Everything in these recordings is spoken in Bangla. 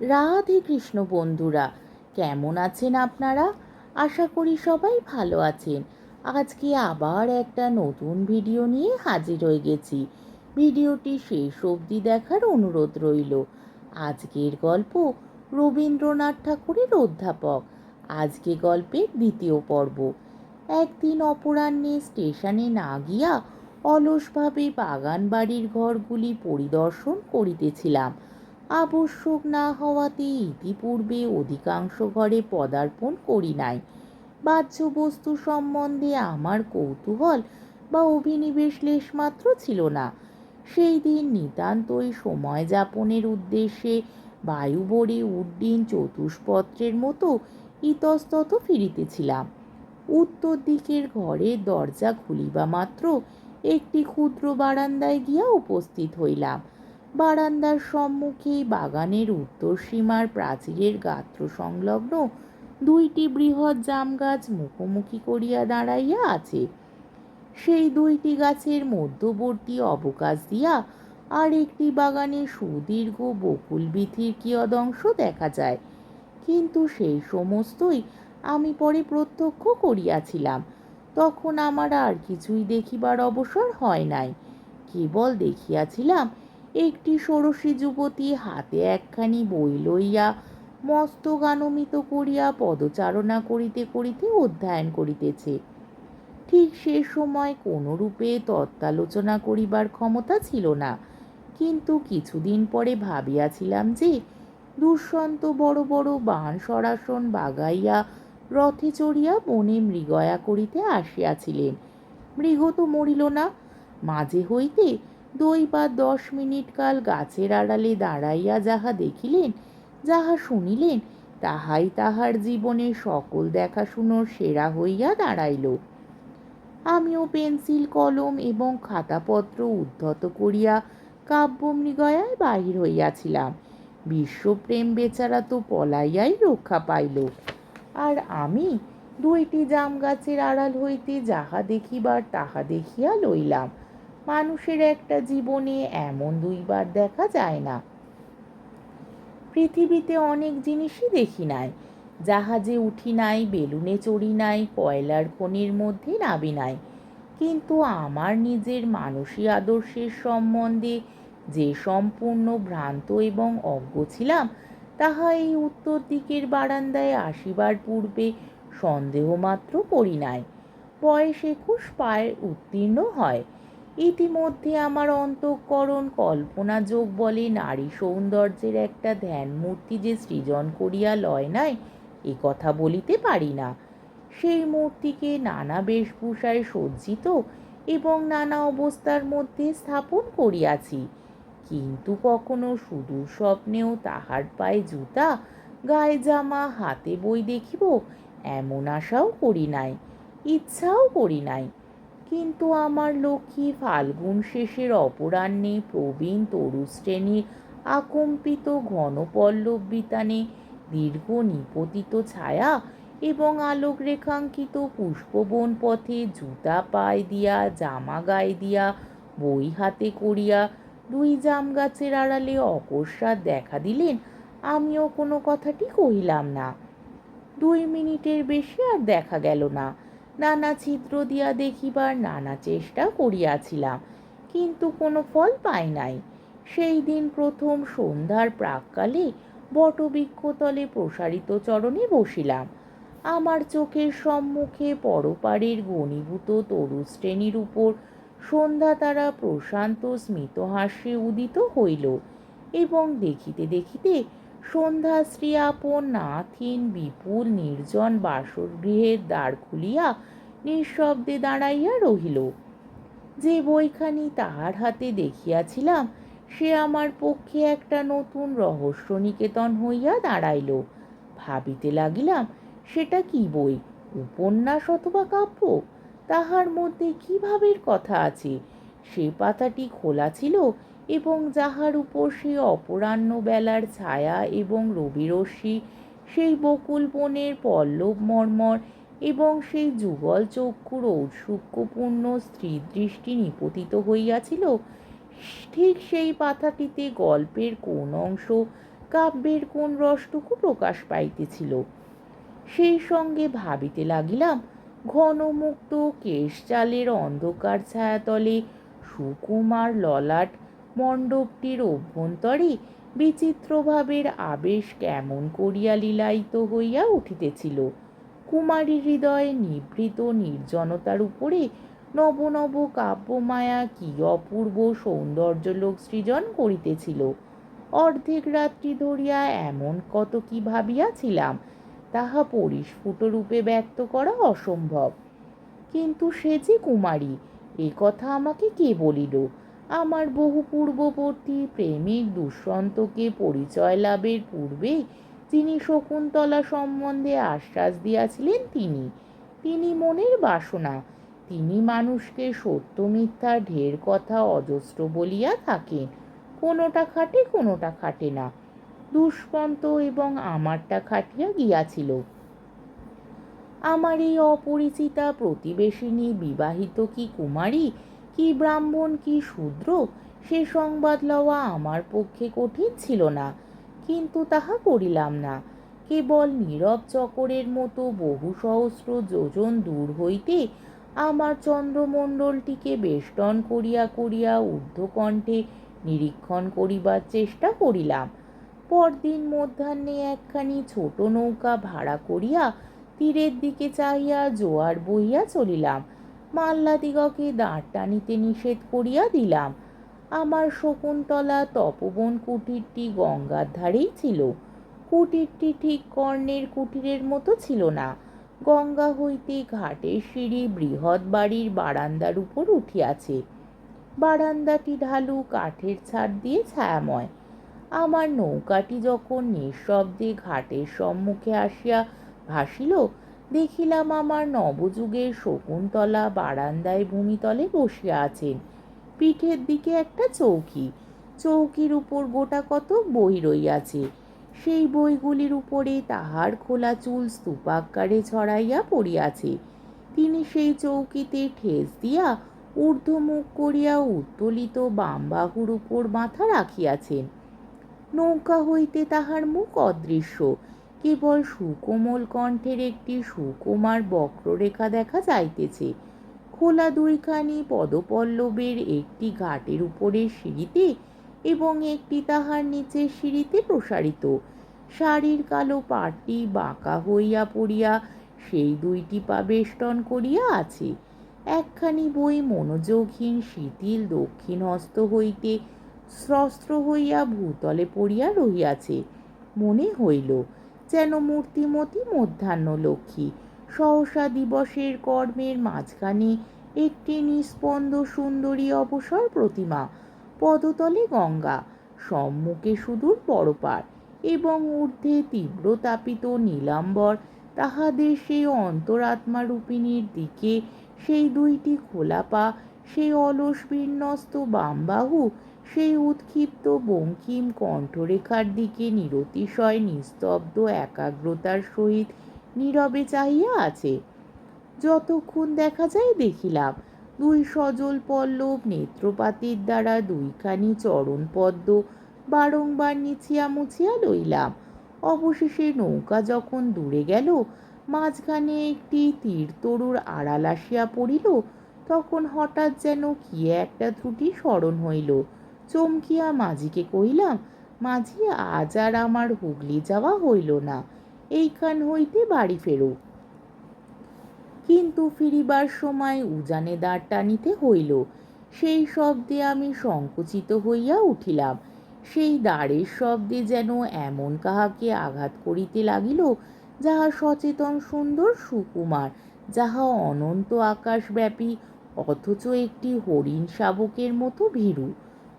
রাধে কৃষ্ণ বন্ধুরা, কেমন আছেন আপনারা? আশা করি সবাই ভালো আছেন। আজকে আবার একটা নতুন ভিডিও নিয়ে হাজির হয়ে গেছি। ভিডিওটি শেষ অবধি দেখার অনুরোধ রইল। আজকের গল্প রবীন্দ্রনাথ ঠাকুরের অধ্যাপক। আজকে গল্পের দ্বিতীয় পর্ব। একদিন অপরাহ্নে স্টেশনে না গিয়া অলসভাবে বাগান বাড়ির ঘরগুলি পরিদর্শন করিতেছিলাম। আবশ্যক না হওয়াতে ইতিপূর্বে অধিকাংশ ঘরে পদার্পণ করি নাই। বাহ্য বস্তু সম্বন্ধে আমার কৌতূহল বা অভিনিবেশ লেশমাত্র ছিল না। সেই দিন নিতান্তই সময় যাপনের উদ্দেশ্যে বায়ুবরে উড্ডিন চতুষ্পত্রের মতো ইতস্তত ফিরিতেছিলাম। উত্তর দিকের ঘরের দরজা খুলিবা মাত্র একটি ক্ষুদ্র বারান্দায় গিয়া উপস্থিত হইলাম। বারান্দার সম্মুখে বাগানের উত্তর সীমার প্রাচীরের গাত্র সংলগ্ন দুইটি বৃহৎ জাম গাছ মুখোমুখি করিয়া দাঁড়াইয়া আছে। সেই দুইটি গাছের মধ্যবর্তী অবকাশ দিয়া আর একটি বাগানে সুদীর্ঘ বকুল বিথির কিয়দংশ দেখা যায়। কিন্তু সেই সমস্তই আমি পরে প্রত্যক্ষ করিয়াছিলাম। তখন আমার আর কিছুই দেখিবার অবসর হয় নাই। কেবল দেখিয়াছিলাম একটি ষোড়শী যুবতী হাতে একখানি বই লইয়া মস্তক আনমিত করিয়া পদচারণা করিতে করিতে অধ্যয়ন করিতেছে। ঠিক সে সময় কোনরূপে তত্ত্বালোচনা করিবার ক্ষমতা ছিল না, কিন্তু কিছুদিন পরে ভাবিয়াছিলাম যে দুষ্যন্ত বড় বড় বাণ সরাসন বাগাইয়া রথে চড়িয়া বনে মৃগয়া করিতে আসিয়াছিলেন। মৃগ তো মরিল না, মাঝে হইতে দুই বা দশ মিনিট কাল গাছের আড়ালে দাঁড়াইয়া যাহা দেখিলেন, যাহা শুনিলেন, তাহাই তাহার জীবনে সকল দেখাশুনোর সেরা হইয়া দাঁড়াইল। আমিও পেন্সিল, কলম এবং খাতাপত্র উদ্ধত করিয়া কাব্যমৃগয়ায় বাহির হইয়াছিলাম। বিশ্বপ্রেম বেচারা তো পলাইয়াই রক্ষা পাইল। আর আমি দুইটি জাম গাছের আড়াল হইতে যাহা দেখিবার তাহা দেখিয়া লইলাম। মানুষের একটা জীবনে এমন দুইবার দেখা যায় না। পৃথিবীতে অনেক জিনিসই দেখি নাই। জাহাজে উঠি নাই, বেলুনে চড়ি নাই, কয়লার খনির মধ্যে নাবি নাই। কিন্তু আমার নিজের মানসী আদর্শের সম্বন্ধে যে সম্পূর্ণ ভ্রান্ত এবং অজ্ঞ ছিলাম, তাহা এই উত্তর দিকের বারান্দায় আসিবার পূর্বে সন্দেহমাত্র করি নাই। বয়স একুশ পায়ে উত্তীর্ণ হয়। ইতিমধ্যে আমার অন্তঃকরণ কল্পনা যোগ বলে নারী সৌন্দর্যের একটা ধ্যান মূর্তি যে সৃজন করিয়া লয় নাই, এ কথা বলিতে পারি না। সেই মূর্তিকে নানা বেশভূষায় সজ্জিত এবং নানা অবস্থার মধ্যে স্থাপন করিয়াছি। কিন্তু কখনো সুদূর স্বপ্নেও তাহার পায়ে জুতা, গায়ে জামা, হাতে বই দেখিব, এমন আশাও করি নাই, ইচ্ছাও করি নাই। কিন্তু আমার লক্ষ্মী ফাল্গুন শেষের অপরাহ্নে প্রবীণ তরুশ্রেণীর আকম্পিত ঘনপল্লব বিতানে দীর্ঘ নিপতিত ছায়া এবং আলোক রেখাঙ্কিত পুষ্পবন পথে জুতা পায়ে দিয়া, জামা গায়ে দিয়া, বই হাতে করিয়া দুই জাম গাছের আড়ালে অকস্মাৎ দেখা দিলেন, আমিও কোনো কথাটি কহিলাম না। দুই মিনিটের বেশি আর দেখা গেল না। নানা ছিদ্র দিয়া দেখিবার নানা চেষ্টা করিয়াছিলাম, কিন্তু কোনো ফল পাই নাই। সেই দিন প্রথম সন্ধ্যার প্রাককালে বটবৃক্ষতলে প্রসারিত চরণে বসিলাম। আমার চোখের সম্মুখে পরপারের ঘনীভূত তরুশ্রেণীর উপর সন্ধ্যা তারা প্রশান্ত স্মিতহাস্যে উদিত হইল এবং দেখিতে দেখিতে সন্ধ্যাশ্রী আপন নাথহীন বিপুল নির্জন বাসগৃহের দ্বার খুলিয়া নিঃশব্দে দাঁড়াইয়া রহিল। যে বইখানি তাহার হাতে দেখিয়াছিলাম, সে আমার পক্ষে একটা নতুন রহস্য নিকেতন হইয়া দাঁড়াইল। ভাবিতে লাগিলাম, সেটা কি বই, উপন্যাস অথবা কাব্য? তাহার মধ্যে কি কথা আছে? সে পাতাটি খোলা ছিল এবং যাহার উপর সে অপরাহ্ন বেলার ছায়া এবং রবিরশ্মি সেই বকুল বনের পল্লব মর্মর এবং সেই যুগল চক্ষুর ঔৎসুক্যপূর্ণ স্ত্রী দৃষ্টি নিপতিত হইয়াছিল, ঠিক সেই পাতাটিতে গল্পের কোন অংশ, কাব্যের কোন রসটুকু প্রকাশ পাইতেছিল। সেই সঙ্গে ভাবিতে লাগিলাম, ঘনমুক্ত কেশ চালের অন্ধকার ছায়াতলে সুকুমার ললাট মণ্ডপটির অভ্যন্তরে বিচিত্রভাবের আবেশ কেমন করিয়া লীলায়িত হইয়া উঠিতেছিল। কুমারী হৃদয়ে নিভৃত নির্জনতার উপরে নব নব কাব্যমায়া কি অপূর্ব সৌন্দর্যলোক সৃজন করিতেছিল। অর্ধেক রাত্রি ধরিয়া এমন কত কি ভাবিয়াছিলাম, তাহা পরিস্ফুট রূপে ব্যক্ত করা অসম্ভব। কিন্তু সে যে কুমারী, এ কথা আমাকে কে বলিল? আমার বহু পূর্ববর্তী প্রেমিক দুষ্যন্তকে পরিচয় লাভের পূর্বে যিনি শকুন্তলা সম্বন্ধে আশ্বাস দিয়াছিলেন তিনি। তিনি মনের বাসনা, তিনি মানুষকে সত্য মিথ্যা ঢের কথা অজস্র বলিয়া থাকেন। কোনোটা খাটে কোনোটা খাটে না। দুষ্পন্ত এবং আমারটা খাটিয়া গিয়াছিল। আমার এই অপরিচিতা প্রতিবেশিনী বিবাহিত কি কুমারী? কি ব্রাহ্মণ, কি শূদ্র, সে সংবাদ লওয়া আমার পক্ষে কঠিন ছিল না। কিন্তু তাহা করিলাম না। কেবল নীরব চকরের মতো বহু সহস্র যোজন দূর হইতে আমার চন্দ্রমণ্ডলটিকে বেষ্টন করিয়া করিয়া ঊর্ধ্বকণ্ঠে নিরীক্ষণ করিবার চেষ্টা করিলাম। পরদিন মধ্যাহ্নে একখানি ছোট নৌকা ভাড়া করিয়া তীরের দিকে চাহিয়া জোয়ার বইয়া চলিলাম। মাল্লাদিগকে দাঁড় টানিতে নিষেধ করিয়া দিলাম। আমার শকুন্তলা তপবন কুটিরটি গঙ্গার ধারেই ছিল। কুটিরটি ঠিক কর্ণের কুটিরের মতো ছিল না। গঙ্গা হইতে ঘাটের সিঁড়ি বৃহৎ বাড়ির বারান্দার উপর উঠিয়াছে। বারান্দাটি ঢালু কাঠের ছাদ দিয়ে ছায়াময়। আমার নৌকাটি যখন নিঃশব্দে ঘাটের সম্মুখে আসিয়া ভাসিল দেখিলাম আমার নবযুগের শকুন্তলা বারান্দায় ভূমিতলে বসিয়া আছেন। পিঠের দিকে একটা চৌকি। চৌকির উপর গোটা কত বই রইয়াছে। সেই বইগুলির উপরে তাহার খোলা চুল স্তূপাকারে ছড়াইয়া পড়িয়াছে। তিনি সেই চৌকিতে ঠেস দিয়া ঊর্ধ্বমুখ করিয়া উত্তোলিত বাহুর উপর মাথা রাখিয়াছেন। নৌকা হইতে তাহার মুখ অদৃশ্য। কেবল সুকোমল কণ্ঠের একটি সুকুমার বক্ররেখা দেখা যাইতেছে। খোলা দুইখানি পদপল্লবের একটি ঘাটের উপরের সিঁড়িতে এবং একটি তাহার নিচের সিঁড়িতে প্রসারিত। শাড়ির কালো পাটি বাঁকা হইয়া পড়িয়া সেই দুইটি পা বেষ্টন করিয়া আছে। একখানি বই মনোযোগহীন শিথিল দক্ষিণ হস্ত হইতে স্রস্ত্র হইয়া ভূতলে পড়িয়া রহিয়াছে। মনে হইল যেন মূর্তিমতী মধ্যাহ্ন লক্ষ্মী। সহসা দিবসের কর্মের মাঝখানে একটি নিস্পন্দ সুন্দরী অবসর প্রতিমা, পদতলে গঙ্গা, সম্মুখে সুদূর পরপার এবং ঊর্ধ্বে তীব্র তাপিত নীলাম্বর তাহাদের সেই অন্তরাত্মারূপিণীর দিকে সেই দুইটি খোলা পা সেই অলস বিন্যস্ত বামবাহু সেই উৎক্ষিপ্ত বঙ্কিম কণ্ঠরেখার দিকে নিরতিশয়, নিস্তব্ধ একাগ্রতার সহিত নীরবে চাহিয়া আছে। যতক্ষণ দেখা যায় দেখিলাম, দুই সজল পল্লব নেত্রপাতির দ্বারা দুইখানি চরণ পদ্ম বারংবার নিচিয়া মুছিয়া লইলাম। অবশেষে নৌকা যখন দূরে গেল, মাঝখানে একটি তীর তরুর আড়াল আসিয়া পড়িল, তখন হঠাৎ যেন কি একটা ত্রুটি স্মরণ হইল। চমকিয়া মাঝিকে কহিলাম, মাঝি, আজ আর আমার হুগলি যাওয়া হইল না, এইখান হইতে বাড়ি ফেরো। কিন্তু ফিরিবার সময় উজানে দাঁড় টানিতে হইল। সেই শব্দে আমি সংকুচিত হইয়া উঠিলাম। সেই দাঁড়ের শব্দে যেন এমন কাহাকে আঘাত করিতে লাগিল, যাহা সচেতন সুন্দর সুকুমার, যাহা অনন্ত আকাশব্যাপী, অথচ একটি হরিণ শাবকের মতো ভীরু।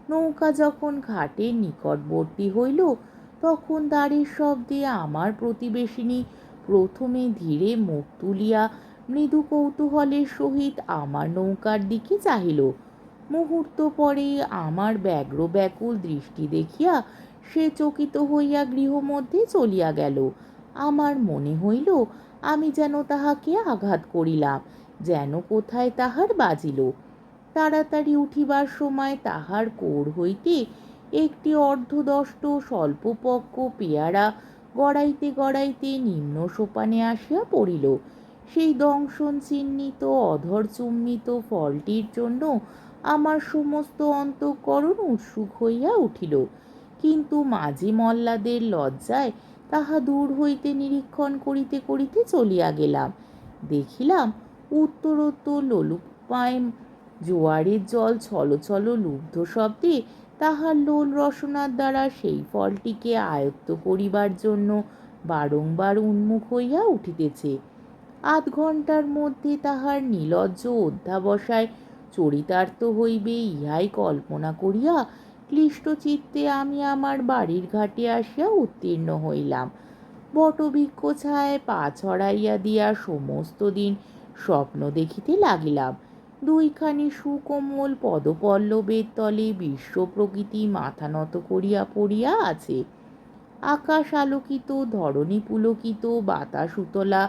নৌকা যখন ঘাটের নিকটবর্তী হইল, তখন দাঁড়ের শব্দে আমার প্রতিবেশিনী প্রথমে ধীরে মুখ তুলিয়া মৃদু কৌতূহলের সহিত আমার নৌকার দিকে চাহিল। মুহূর্ত পরে আমার ব্যগ্র ব্যাকুল দৃষ্টি দেখিয়া সে চকিত হইয়া গৃহমধ্যে চলিয়া গেল। আমার মনে হইল, আমি যেন তাহাকে আঘাত করিলাম, যেন কোথায় তাহার বাজিল। তাড়াতাড়ি উঠিবার সময় তাহার কোর হইতে একটি অর্ধদষ্ট স্বল্পপক্ষ পেয়ারা গড়াইতে গড়াইতে নিম্ন সোপানে আসিয়া পড়িল। সেই দংশন চিহ্নিত অধর চুম্বিত ফলটির জন্য আমার সমস্ত অন্তঃকরণ উৎসুক হইয়া উঠিল। কিন্তু মাঝি মল্লাদের লজ্জায় তাহা দূর হইতে নিরীক্ষণ করিতে করিতে চলিয়া গেলাম। দেখিলাম উত্তরোত্তর লোলুপায় জোয়ারের জল ছলছল লুব্ধ শব্দে তাহার লোল রসনার দ্বারা সেই ফলটিকে আয়ত্ত করিবার জন্য বারংবার উন্মুখ হইয়া উঠিতেছে। আধ ঘণ্টার মধ্যে তাহার নিলজ্জ অধ্যাবসায় চরিতার্থ হইবে, ইহাই কল্পনা করিয়া ক্লিষ্ট চিত্তে আমি আমার বাড়ির ঘাটে আসিয়া উত্তীর্ণ হইলাম। বটবৃক্ষ ছায় পা ছড়াইয়া দিয়া সমস্ত দিন স্বপ্ন দেখিতে লাগিলাম। দুইখানি সুকোমল পদপল্লবের তলে বিশ্ব প্রকৃতি মাথা নত করিয়া পড়িয়া আছে। আকাশ আলোকিত, ধরণী পুলকিত, বাতাস উতলা,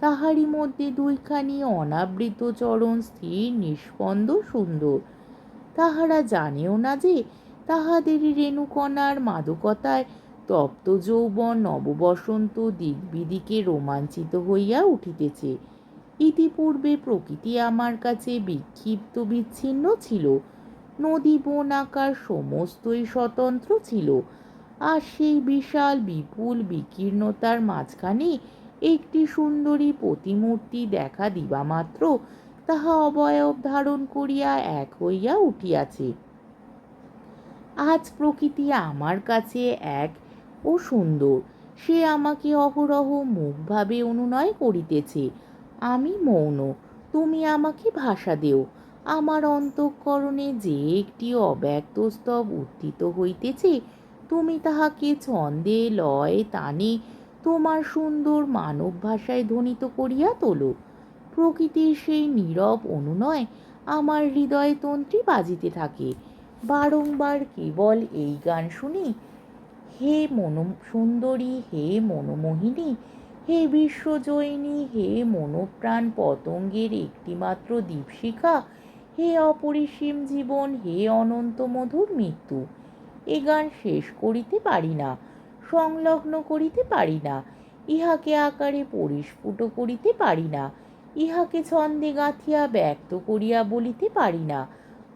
তাহারই মধ্যে দুইখানি অনাবৃত চরণ স্থির, নিষ্পন্দ, সুন্দর। তাহারা জানেও না যে তাহাদের রেণুকণার মাদকতায় তপ্ত যৌবন নববসন্ত দিকবিদিকে রোমাঞ্চিত হইয়া উঠিতেছে। ইতিপূর্বে প্রকৃতি আমার কাছে বিক্ষিপ্ত বিচ্ছিন্ন ছিল। নদী, বন আকার সমস্তই স্বতন্ত্র ছিল। আর সেই বিশাল, বিপুল বিকীর্ণতার মাঝখানে একটি সুন্দরী প্রতিমূর্তি দেখা দিবা মাত্র, তাহা অবয়ব ধারণ করিয়া এক হইয়া উঠিয়াছে। আজ প্রকৃতি আমার কাছে এক ও সুন্দর। সে আমাকে অহরহ মুখভাবে অনুনয় করিতেছে। আমি মৌন, তুমি আমাকে ভাষা দেও। আমার অন্তঃকরণে যে একটি অব্যক্ত স্তব উত্থিত হইতেছে, তুমি তাহাকে ছন্দে, লয়, তানে তোমার সুন্দর মানব ভাষায় ধ্বনিত করিয়া তোলো। প্রকৃতির সেই নীরব অনুনয় আমার হৃদয় তন্ত্রী বাজিতে থাকে। বারংবার কেবল এই গান শুনি, হে মন সুন্দরী, হে মনোমোহিনী হে বিশ্বজয়িনী, হে মনোপ্রাণ পতঙ্গের একটিমাত্র দীপশিখা, হে অপরিসীম জীবন, হে অনন্ত মধুর মৃত্যু। এ গান শেষ করিতে পারি না, সংলগ্ন করিতে পারি না, ইহাকে আকারে পরিস্ফুট করিতে পারি না, ইহাকে ছন্দে গাঁথিয়া ব্যক্ত করিয়া বলিতে পারি না।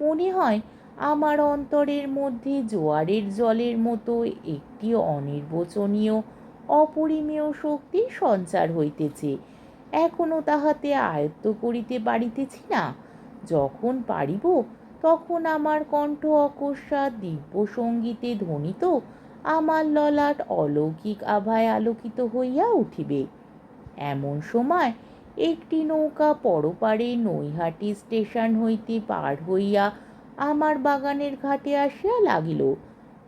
মনে হয় আমার অন্তরের মধ্যে জোয়ারের জলের মতো একটি অনির্বচনীয় অপরিমেয় শক্তির সঞ্চার হইতেছে। এখনও তাহাতে আয়ত্ত করিতে পারিতেছি না। যখন পারিব, তখন আমার কণ্ঠ অকস্মাৎ দিব্য সঙ্গীতে ধ্বনিত, আমার ললাট অলৌকিক আভায় আলোকিত হইয়া উঠিবে। এমন সময় একটি নৌকা পরপারে নৈহাটি স্টেশন হইতে পার হইয়া আমার বাগানের ঘাটে আসিয়া লাগিল।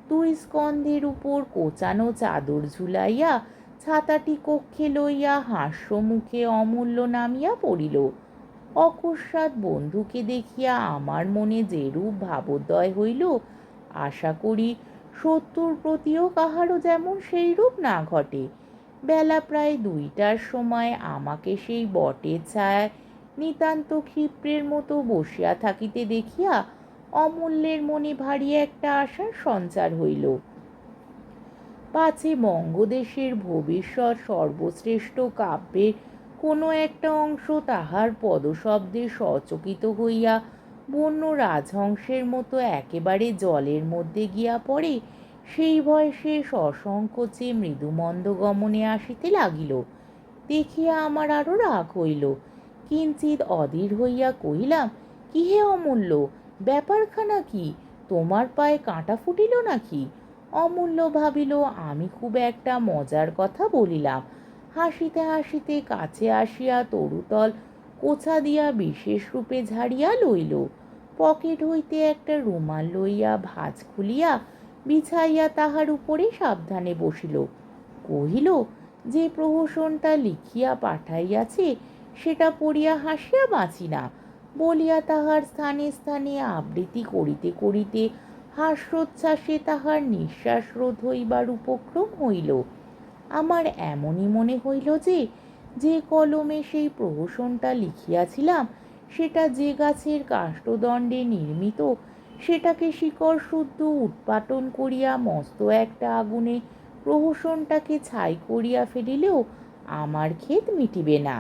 দুই স্কন্ধের উপর কোচানো চাদর ঝুলাইয়া ছাতাটি কক্ষে লইয়া হাস্যমুখে অমূল্য নামিয়া পড়িল। অকস্মাৎ বন্ধুকে দেখিয়া আমার মনে যেরূপ ভাবোদয় হইল, আশা করি শত্রুর প্রতিও কাহারও যেমন সেইরূপ না ঘটে। বেলা প্রায় দুইটার সময় আমাকে সেই বটের ছায়ায় নিতান্ত ক্ষিপ্রের মতো বসিয়া থাকিতে দেখিয়া অমূল্যের মনে ভারী একটা আশার সঞ্চার হইল। পাছে বঙ্গদেশের ভবিষ্যৎ সর্বশ্রেষ্ঠ কাব্যের কোনো একটা অংশ তাহার পদশব্দে সচকিত হইয়া বন্য রাজহংসের মতো একেবারে জলের মধ্যে গিয়া পড়ে, সেই ভয় সে সসংকোচে মৃদুমন্দ গমনে আসিতে লাগিল। দেখিয়া আমার আরও রাগ হইল। কিঞ্চিত অধীর হইয়া কহিলাম কি হে অমূল্য? ব্যাপারখানা কি? তোমার পায়ে কাঁটা ফুটিল নাকি? অমূল্য ভাবিল, আমি খুব একটা মজার কথা বলিলাম। হাসিতে হাসিতে কাছে আসিয়া তরুতল কোছা দিয়া বিশেষ রূপে ঝাড়িয়া লইল। পকেট হইতে একটা রুমাল লইয়া ভাজ খুলিয়া বিছাইয়া তাহার উপরে সাবধানে বসিল। কহিল, যে প্রহসনটা লিখিয়া পাঠাইয়াছে, সেটা পড়িয়া হাসিয়া বাঁচি না। বলিয়া তাহার স্থানে স্থানে আবৃত্তি করিতে করিতে হাস্যোচ্ছ্বাসে তাহার নিঃশ্বাস রোধ হইবার উপক্রম হইল। আমার এমনই মনে হইল যে যে কলমে সেই প্রহসনটা লিখিয়াছিলাম, সেটা যে গাছের কাষ্ঠদণ্ডে নির্মিত, সেটাকে শিকড় শুদ্ধ উৎপাটন করিয়া মস্ত একটা আগুনে প্রহসনটাকে ছাই করিয়া ফেলিলেও আমার ক্ষেত মিটিবে না।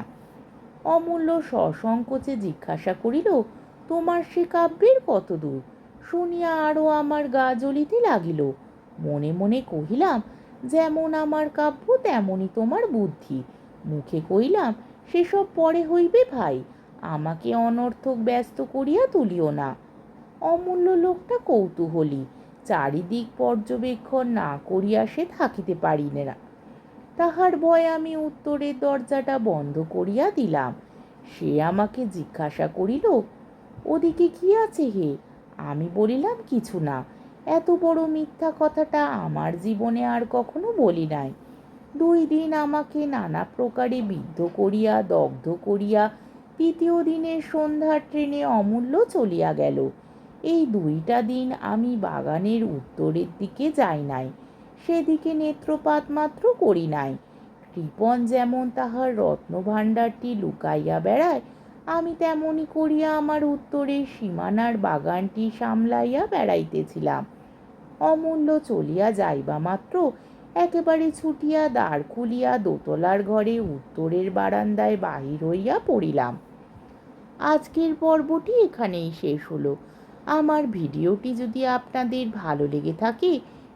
অমূল্য সসংকোচে জিজ্ঞাসা করিল, তোমার সে কাব্যের কত দূর? শুনিয়া আরও আমার গা জ্বলিতে লাগিল। মনে মনে কহিলাম, যেমন আমার কাব্য, তেমনই তোমার বুদ্ধি। মুখে কইলাম সেসব পরে হইবে ভাই, আমাকে অনর্থক ব্যস্ত করিয়া তুলিও না। অমূল্য লোকটা কৌতূহলী, চারিদিক পর্যবেক্ষণ না করিয়া সে থাকিতে পারি না। তাহার ভয়ে আমি উত্তরের দরজাটা বন্ধ করিয়া দিলাম। সে আমাকে জিজ্ঞাসা করিল, ওদিকে কি আছে হে? আমি বলিলাম, কিছু না। এত বড় মিথ্যা কথাটা আমার জীবনে আর কখনো বলি নাই। দুই দিন আমাকে নানা প্রকারে বিদ্ধ করিয়া, দগ্ধ করিয়া তৃতীয় দিনের সন্ধ্যার ট্রেনে অমূল্য চলিয়া গেল। এই দুইটা দিন আমি বাগানের উত্তরের দিকে যাই নাই। সেদিকে নেত্রপাত মাত্র করি নাই। কৃপণ যেমন তাহার রত্নভাণ্ডারটি লুকাইয়া বেড়ায়, আমি তেমনি করিয়া আমার উত্তরের সীমানার বাগানটি সামলাইয়া বেড়াইতেছিলাম। অমূল্য চলিয়া যাইবা মাত্র, একেবারে ছুটিয়া দ্বার খুলিয়া দোতলার ঘরে উত্তরের বারান্দায় বাহির হইয়া পড়িলাম। আজকের পর্বটি এখানেই শেষ হলো। আমার ভিডিওটি যদি আপনাদের ভালো লেগে থাকে